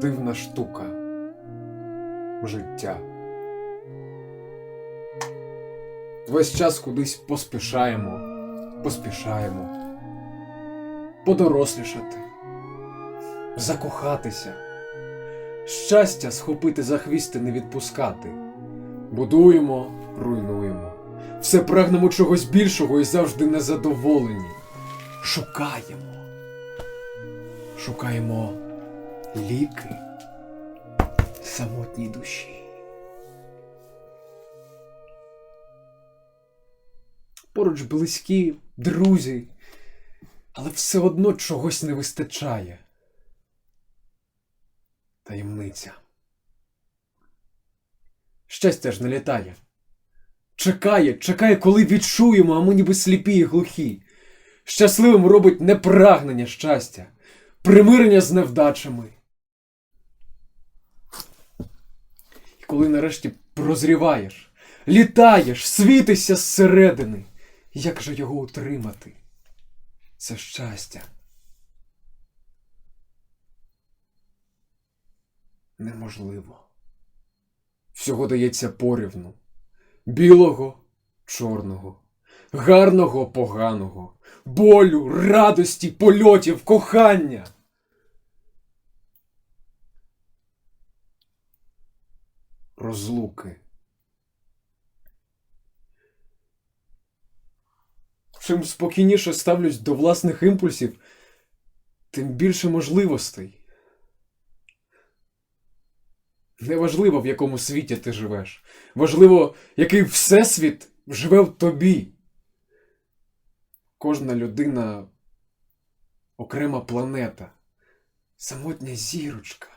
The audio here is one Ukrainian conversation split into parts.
Дивна штука. Життя. Весь час кудись поспішаємо, поспішаємо. Подорослішати, закохатися, щастя схопити за хвіст і не відпускати. Будуємо, руйнуємо. Все прагнемо чогось більшого і завжди незадоволені. Шукаємо. Шукаємо ліки самотній душі. Поруч близькі, друзі, але все одно чогось не вистачає. Таємниця. Щастя ж не літає. Чекає, чекає, коли відчуємо, а ми ніби сліпі і глухі. Щасливим робить не прагнення щастя, примирення з невдачами. І коли нарешті прозріваєш, літаєш, світишся зсередини, як же його утримати? Це щастя. Неможливо. Всього дається порівну. Білого, чорного, гарного, поганого, болю, радості, польотів, кохання. Розлуки. Чим спокійніше ставлюсь до власних імпульсів, тим більше можливостей. Неважливо, в якому світі ти живеш. Важливо, який всесвіт живе в тобі. Кожна людина окрема планета, самотня зірочка.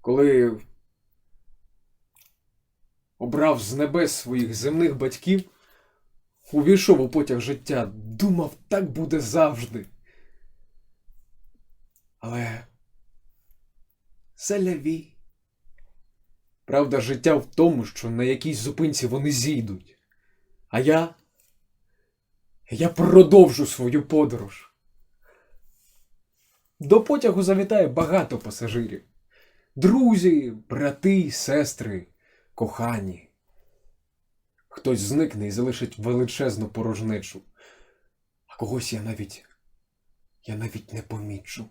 Коли обрав з небес своїх земних батьків, увійшов у потяг життя, думав, так буде завжди. Але селяві. Правда, життя в тому, що на якійсь зупинці вони зійдуть. А я. Я продовжу свою подорож. До потягу завітає багато пасажирів. Друзі, брати, сестри, кохані. Хтось зникне і залишить величезну порожнечу, а когось я навіть. я навіть не помічу.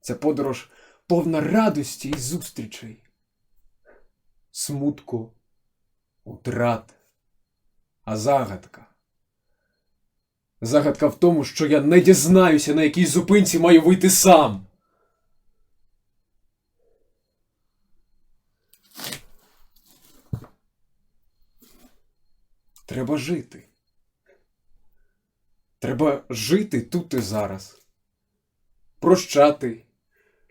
Це подорож повна радості і зустрічей, смутку, утрат, а загадка. Загадка в тому, що я не дізнаюся, на якій зупинці маю вийти сам. Треба жити. Треба жити тут і зараз. Прощати,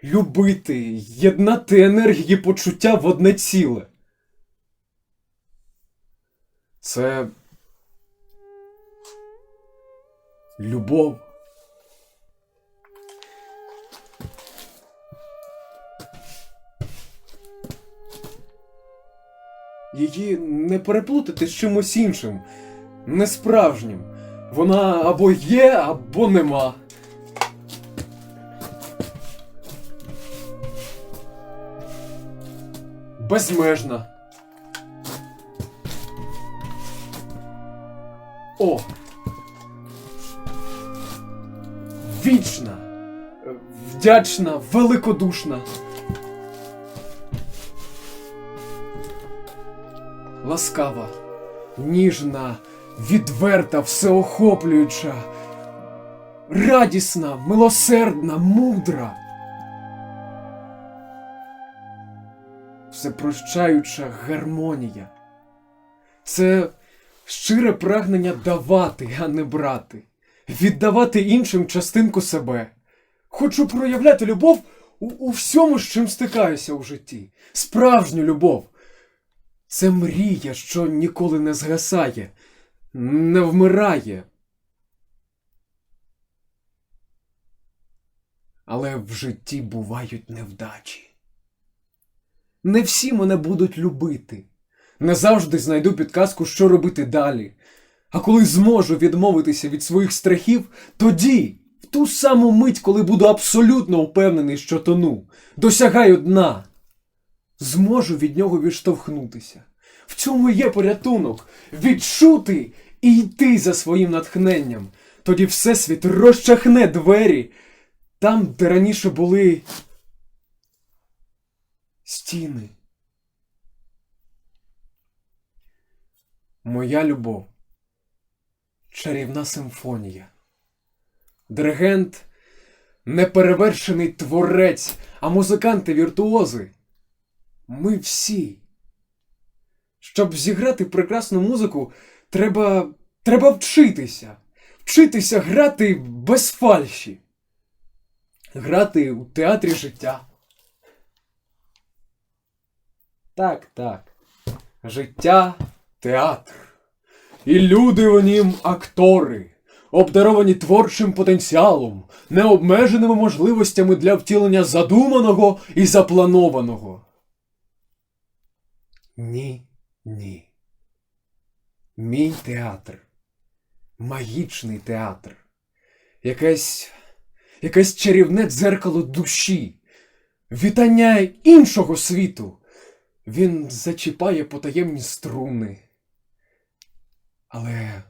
любити, єднати енергії почуття в одне ціле. Це любов. Її не переплутати з чимось іншим, несправжнім. Вона або є, або нема. Безмежна. О. Вічна. Вдячна, великодушна. Ласкава, ніжна, відверта, всеохоплююча, радісна, милосердна, мудра. Всепрощаюча гармонія. Це щире прагнення давати, а не брати, віддавати іншим частинку себе. Хочу проявляти любов у, у всьому, з чим стикаюся у житті. Справжню любов. Це мрія, що ніколи не згасає, не вмирає. Але в житті бувають невдачі. Не всі мене будуть любити. Не завжди знайду підказку, що робити далі. А коли зможу відмовитися від своїх страхів, тоді, в ту саму мить, коли буду абсолютно впевнений, що тону, досягаю дна, зможу від нього відштовхнутися. В цьому є порятунок відчути і йти за своїм натхненням. Тоді Всесвіт розчахне двері там, де раніше були стіни. Моя любов. Чарівна симфонія. Диригент неперевершений творець, а музиканти віртуози. Ми всі. Щоб зіграти прекрасну музику, треба, треба вчитися. Вчитися грати без фальші. Грати у театрі життя. Так, так. Життя театр. І люди у нім актори, обдаровані творчим потенціалом, необмеженими можливостями для втілення задуманого і запланованого. Ні, ні. Мій театр. Магічний театр. Якесь. якесь чарівне дзеркало душі. Вітання іншого світу. Він зачіпає потаємні струни. Але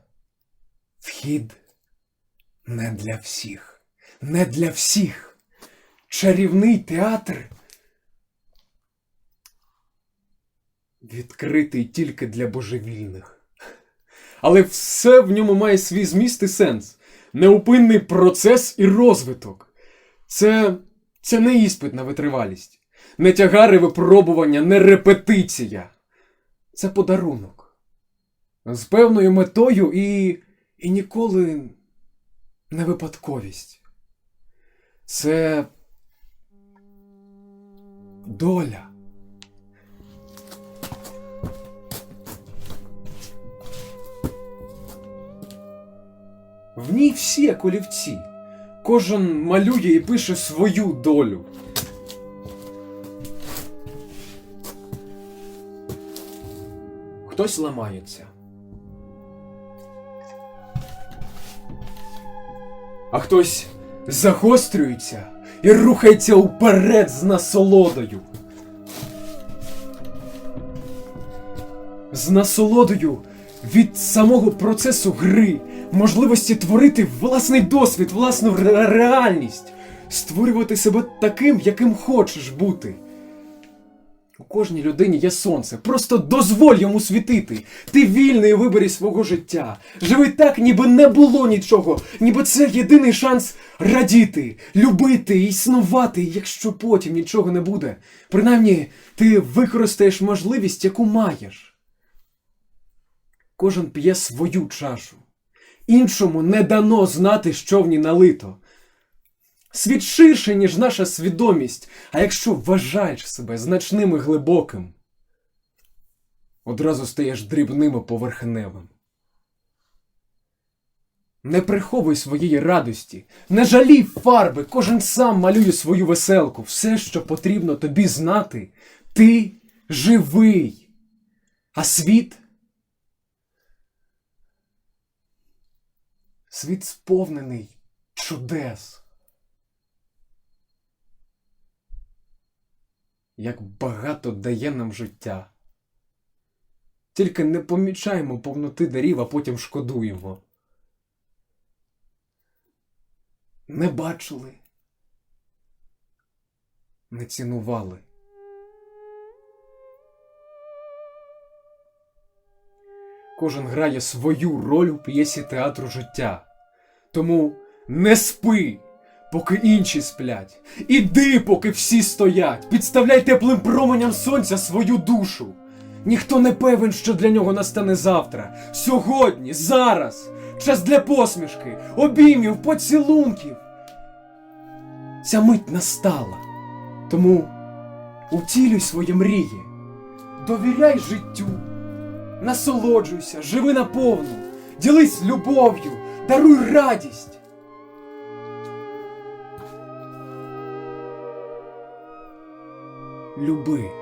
вхід не для всіх. Не для всіх. Чарівний театр відкритий тільки для божевільних. Але все в ньому має свій зміст і сенс. Неупинний процес і розвиток. Це, це не іспит на витривалість, не тягари випробування, не репетиція. Це подарунок. З певною метою і, і ніколи не випадковість. Це доля. В ній всі як олівці. Кожен малює і пише свою долю. Хтось ламається. А хтось загострюється і рухається уперед з насолодою. З насолодою від самого процесу гри, можливості творити власний досвід, власну ре- реальність, створювати себе таким, яким хочеш бути. У кожній людині є сонце. Просто дозволь йому світити. Ти вільний у виборі свого життя. Живи так, ніби не було нічого, ніби це єдиний шанс радіти, любити, існувати, якщо потім нічого не буде. Принаймні, ти використаєш можливість, яку маєш. Кожен п'є свою чашу. Іншому не дано знати, що в ній налито. Світ ширше, ніж наша свідомість, а якщо вважаєш себе значним і глибоким, одразу стаєш дрібним і поверхневим. Не приховуй своєї радості, не жалій фарби, кожен сам малює свою веселку. Все, що потрібно тобі знати, ти живий. А світ. Світ сповнений чудес. Як багато дає нам життя. Тільки не помічаємо повноти дарів, а потім шкодуємо. Не бачили, не цінували. Кожен грає свою роль у п'єсі театру життя. Тому не спи, поки інші сплять. Іди, поки всі стоять. Підставляй теплим променям сонця свою душу. Ніхто не певен, що для нього настане завтра. Сьогодні, зараз. Час для посмішки, обіймів, поцілунків. Ця мить настала. Тому утілюй свої мрії. Довіряй життю, насолоджуйся, живи наповну, ділись любов'ю, даруй радість. Люби.